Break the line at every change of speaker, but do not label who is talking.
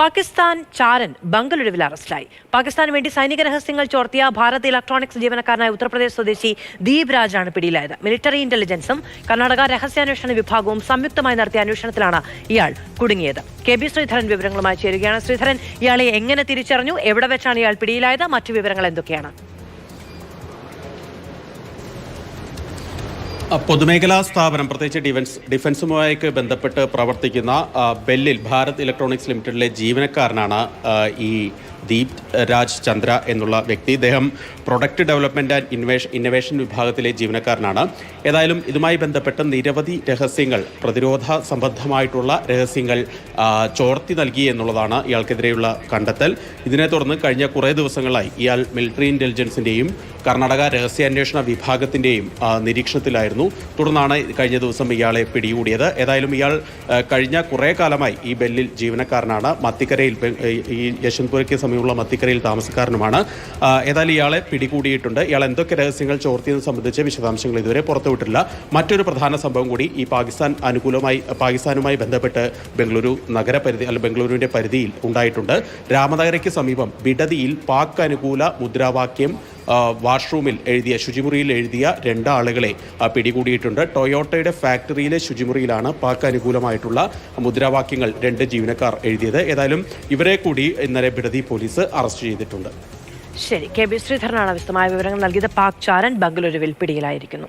പാകിസ്ഥാൻ ചാരൻ ബംഗളൂരുവിൽ അറസ്റ്റിലായി. പാകിസ്ഥാന് വേണ്ടി സൈനിക രഹസ്യങ്ങൾ ചോർത്തിയ ഭാരത് ഇലക്ട്രോണിക്സ് ജീവനക്കാരനായ ഉത്തർപ്രദേശ് സ്വദേശി ദീപ് രാജാണ് പിടിയിലായത്. മിലിറ്ററി ഇന്റലിജൻസും കർണാടക രഹസ്യാന്വേഷണ വിഭാഗവും സംയുക്തമായി നടത്തിയ അന്വേഷണത്തിലാണ് ഇയാൾ കുടുങ്ങിയത്. കെ ബി ശ്രീധരൻ വിവരങ്ങളുമായി ചേരുകയാണ്. ശ്രീധരൻ ഇയാളെ എങ്ങനെ തിരിച്ചറിഞ്ഞു? എവിടെ വെച്ചാണ് ഇയാൾ പിടിയിലായത്? മറ്റു വിവരങ്ങൾ എന്തൊക്കെയാണ്?
പൊതുമേഖലാ സ്ഥാപനം പ്രത്യേകിച്ച് ഡിഫൻസ് ഡിഫൻസുമായി ബന്ധപ്പെട്ട് പ്രവർത്തിക്കുന്ന ബെല്ലിൽ ഭാരത് ഇലക്ട്രോണിക്സ് ലിമിറ്റഡിലെ ജീവനക്കാരനാണ് ഈ ദീപ് രാജ് ചന്ദ്ര എന്നുള്ള വ്യക്തി. ഇദ്ദേഹം product development and innovation innovation വിഭാഗത്തിലെ ജീവനക്കാരനാണ്. ഏതായാലും ഇതുമായി ബന്ധപ്പെട്ട് നിരവധി രഹസ്യങ്ങൾ പ്രതിരോധ സംബന്ധമായിട്ടുള്ള രഹസ്യങ്ങൾ ചോർത്തി നൽകി എന്നുള്ളതാണ് ഇയാൾക്കെതിരെയുള്ള കണ്ടെത്തൽ. ഇതിനെ തുടർന്ന് കഴിഞ്ഞ കുറേ ദിവസങ്ങളായി ഇയാൾ മിലിറ്ററി ഇന്റലിജൻസിന്റെയും കർണാടക രഹസ്യാന്വേഷണ വിഭാഗത്തിന്റെയും നിരീക്ഷണത്തിലായിരുന്നു. തുടർന്നാണ് കഴിഞ്ഞ ദിവസം ഇയാളെ പിടികൂടിയത്. ഏതായാലും ഇയാൾ കഴിഞ്ഞ കുറേ കാലമായി ഈ ബെല്ലിൽ ജീവനക്കാരനാണ്. മത്തിക്കരയിൽ ഈ യശ്വന്ത്പുരയ്ക്ക് സമീപമുള്ള മത്തിക്കരയിൽ താമസക്കാരനുമാണ്. ഏതായാലും ഇയാളെ പിടികൂടിയിട്ടുണ്ട്. ഇയാൾ എന്തൊക്കെ രഹസ്യങ്ങൾ ചോർത്തിയെന്ന് സംബന്ധിച്ച് വിശദാംശങ്ങൾ ഇതുവരെ പുറത്തുവിട്ടില്ല മറ്റൊരു പ്രധാന സംഭവം കൂടി ഈ പാകിസ്ഥാൻ അനുകൂലമായി പാകിസ്ഥാനുമായി ബന്ധപ്പെട്ട് ബംഗളൂരു നഗരപരിധി അല്ല ബംഗളൂരുവിന്റെ പരിധിയിൽ ഉണ്ടായിട്ടുണ്ട്. രാമനഗരയ്ക്ക് സമീപം ബിഡതിയിൽ പാക് അനുകൂല മുദ്രാവാക്യം വാഷ്റൂമിൽ എഴുതിയ ശുചിമുറിയിൽ എഴുതിയ രണ്ടാളുകളെ പിടികൂടിയിട്ടുണ്ട്. ടൊയോട്ടയുടെ ഫാക്ടറിയിലെ ശുചിമുറിയിലാണ് പാക്ക് അനുകൂലമായിട്ടുള്ള മുദ്രാവാക്യങ്ങൾ രണ്ട് ജീവനക്കാർ എഴുതിയത്. ഏതായാലും ഇവരെ കൂടി ഇന്നലെ ബിഡതി പോലീസ് അറസ്റ്റ് ചെയ്തിട്ടുണ്ട്.
ശരി കെ. ബി. ശ്രീധരനാണ് വിശദമായ വിവരങ്ങൾ നൽകിയത്. പാക് ചാരൻ ബംഗളൂരുവിൽ പിടിയിലായിരിക്കുന്നു.